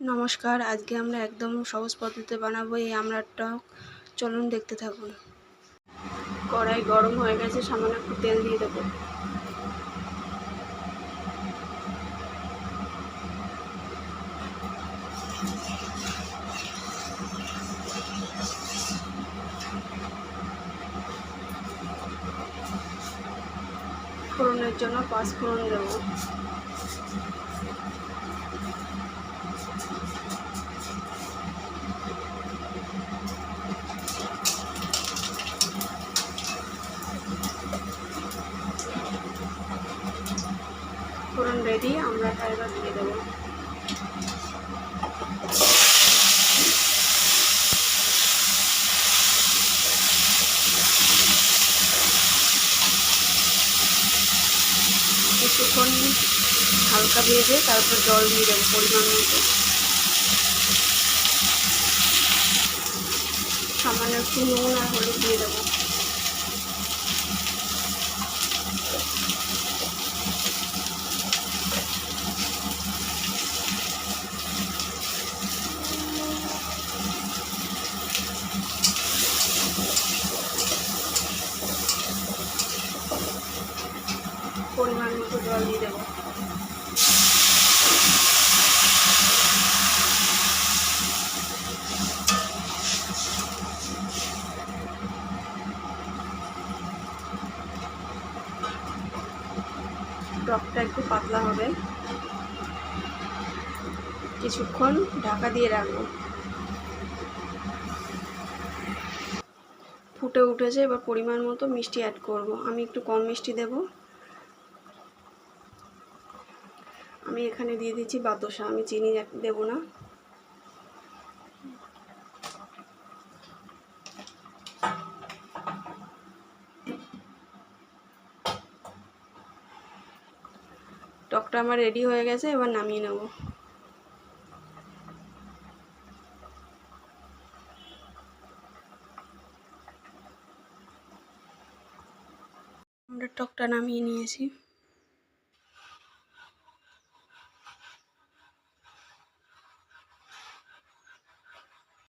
নমস্কার, আজকে আমরা একদম সহজ পদ্ধতিতে বানাবো এই আমড়ার টক। চলুন দেখতে থাকুন। কড়াই গরম হয়ে গেছে, সামান্য একটু তেল দিয়ে দেবো। ফোড়নের জন্য পাঁচ ফোড়ন দেবো। ফোড়ন রেডি আমরা এবার দিয়ে দেবো কিছুক্ষণ হালকা ভেজে তারপর জল দিয়ে দেবো পরিমাণ মতো। সামান্য একটু নুন আর হলুদ দিয়ে দেবো। পরিমাণ মতো জল দিয়ে দেবো। টকটা একটু পাতলা হবে। কিছুক্ষণ ঢাকা দিয়ে রাখব। ফুটে উঠেছে, এবার পরিমাণ মতো মিষ্টি অ্যাড করব। আমি একটু কম মিষ্টি দেব। আমি এখানে দিয়ে দিচ্ছি বাতাসা আমি চিনি দেব না। টকটা আমার রেডি হয়ে গেছে, এবার নামিয়ে নেব। আমরা টকটা নামিয়ে নিয়েছি।